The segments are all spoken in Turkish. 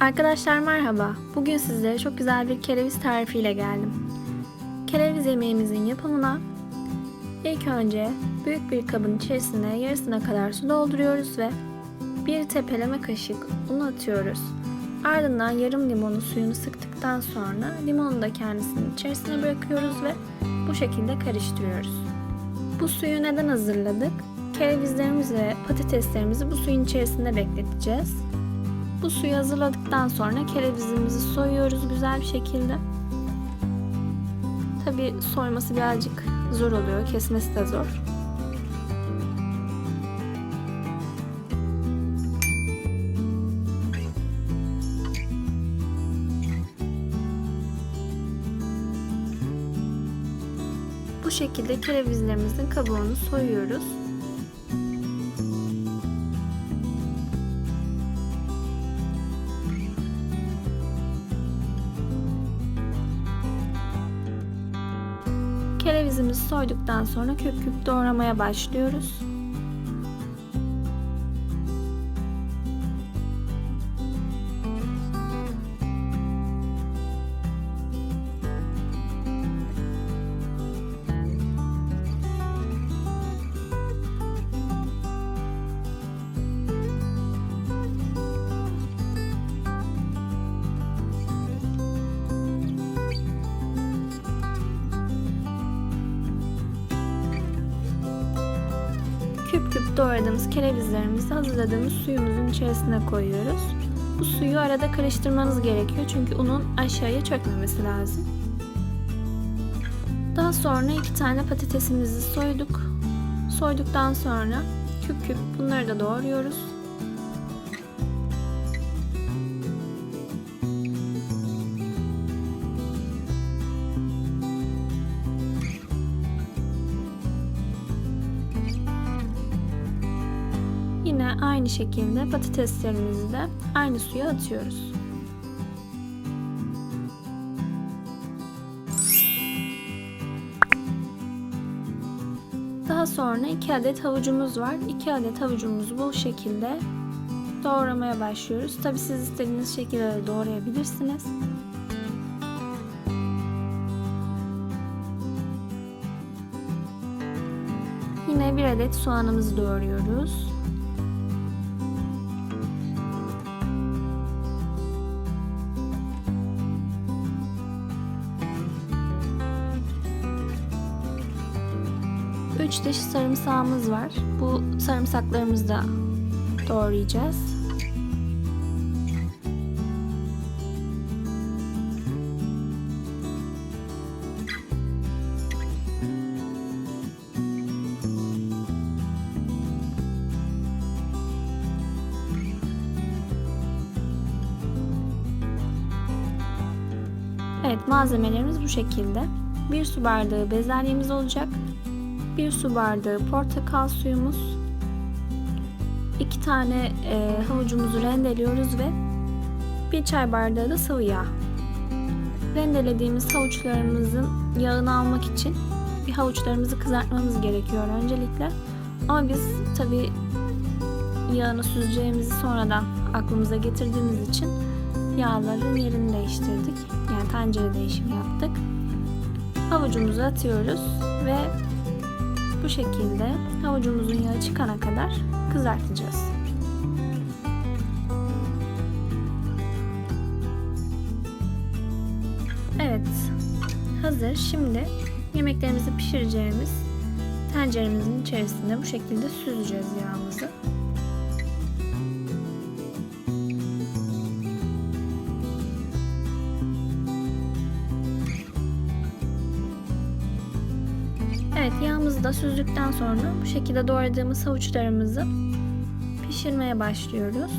Arkadaşlar merhaba. Bugün sizlere çok güzel bir kereviz tarifiyle geldim. Kereviz yemeğimizin yapımına ilk önce büyük bir kabın içerisine yarısına kadar su dolduruyoruz ve bir tepeleme kaşık un atıyoruz. Ardından yarım limonun suyunu sıktıktan sonra limonu da kendisinin içerisine bırakıyoruz ve bu şekilde karıştırıyoruz. Bu suyu neden hazırladık? Kerevizlerimizi ve patateslerimizi bu suyun içerisinde bekleteceğiz. Bu suyu hazırladıktan sonra kerevizimizi soyuyoruz güzel bir şekilde. Tabi soyması birazcık zor oluyor, kesmesi de zor. Bu şekilde kerevizlerimizin kabuğunu soyuyoruz. Kerevizimizi soyduktan sonra küp küp doğramaya başlıyoruz. Doğradığımız kerevizlerimizi hazırladığımız suyumuzun içerisine koyuyoruz. Bu suyu arada karıştırmanız gerekiyor çünkü unun aşağıya çökmemesi lazım. Daha sonra iki tane patatesimizi soyduk. Soyduktan sonra küp küp bunları da doğruyoruz. Aynı şekilde patateslerimizi de aynı suya atıyoruz. Daha sonra 2 adet havucumuz var. 2 adet havucumuzu bu şekilde doğramaya başlıyoruz. Tabi siz istediğiniz şekilde de doğrayabilirsiniz. Yine bir adet soğanımızı doğruyoruz. Üç diş sarımsağımız var. Bu sarımsaklarımızı da doğrayacağız. Evet malzemelerimiz bu şekilde. 1 su bardağı bezelyemiz olacak. 1 su bardağı portakal suyumuz. 2 tane e, havucumuzu rendeliyoruz ve 1 çay bardağı da sıvı yağ. Rendelediğimiz havuçlarımızın yağını almak için bir havuçlarımızı kızartmamız gerekiyor öncelikle. Ama biz tabi yağını süzeceğimizi sonradan aklımıza getirdiğimiz için yağların yerini değiştirdik. Yani tencere değişimi yaptık. Havucumuzu atıyoruz ve bu şekilde havucumuzun yağı çıkana kadar kızartacağız. Evet, hazır. Şimdi yemeklerimizi pişireceğimiz tenceremizin içerisinde bu şekilde süzeceğiz yağımızı. Evet yağımızı da süzdükten sonra bu şekilde doğradığımız havuçlarımızı pişirmeye başlıyoruz.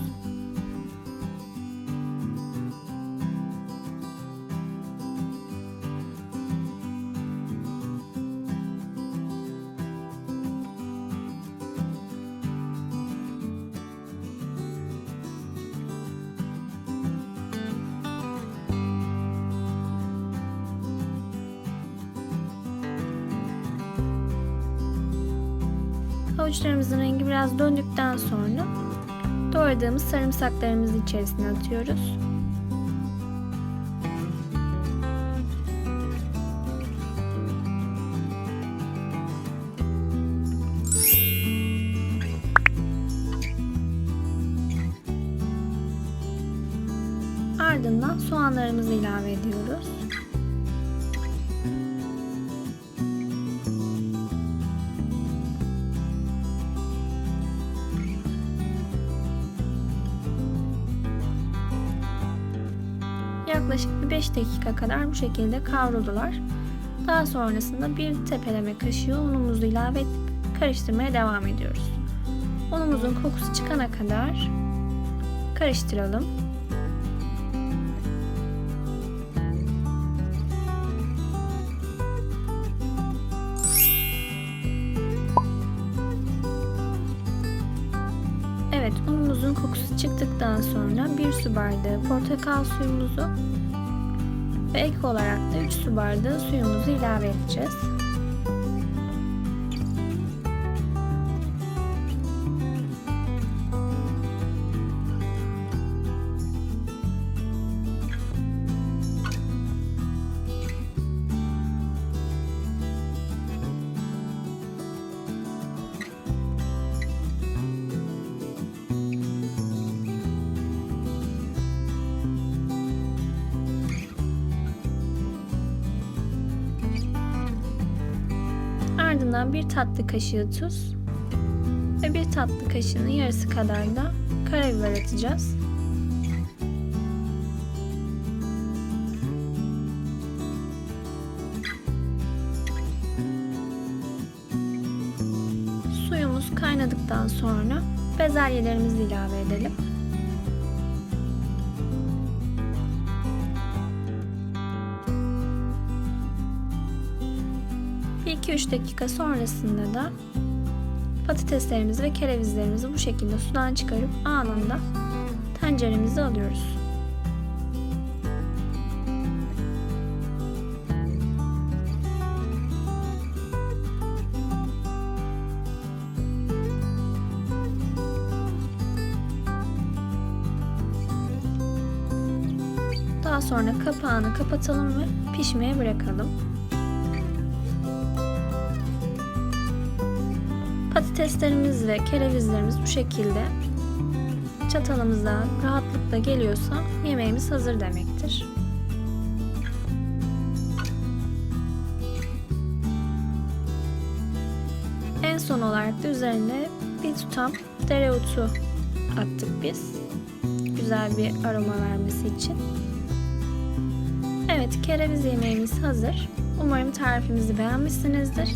Havuçlarımızın rengi biraz döndükten sonra doğradığımız sarımsaklarımızı içerisine atıyoruz. Ardından soğanlarımızı ilave ediyoruz. 5 dakika kadar bu şekilde kavruldular. Daha sonrasında bir tepeleme kaşığı unumuzu ilave edip karıştırmaya devam ediyoruz. Unumuzun kokusu çıkana kadar karıştıralım. Evet, unumuzun kokusu çıktıktan sonra 1 su bardağı portakal suyumuzu ve ek olarak da 3 su bardağı suyumuzu ilave edeceğiz. Ardından bir tatlı kaşığı tuz ve bir tatlı kaşığının yarısı kadar da karabiber atacağız. Suyumuz kaynadıktan sonra bezelyelerimizi ilave edelim. 2-3 dakika sonrasında da patateslerimizi ve kerevizlerimizi bu şekilde sudan çıkarıp anında tenceremize alıyoruz. Daha sonra kapağını kapatalım ve pişmeye bırakalım. Patateslerimiz ve kerevizlerimiz bu şekilde çatalımıza rahatlıkla geliyorsa yemeğimiz hazır demektir. En son olarak da üzerine bir tutam dereotu attık biz. Güzel bir aroma vermesi için. Evet, kereviz yemeğimiz hazır. Umarım tarifimizi beğenmişsinizdir.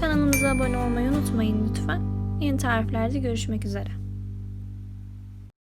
Kanalımıza abone olmayı unutmayın lütfen. Yeni tariflerde görüşmek üzere.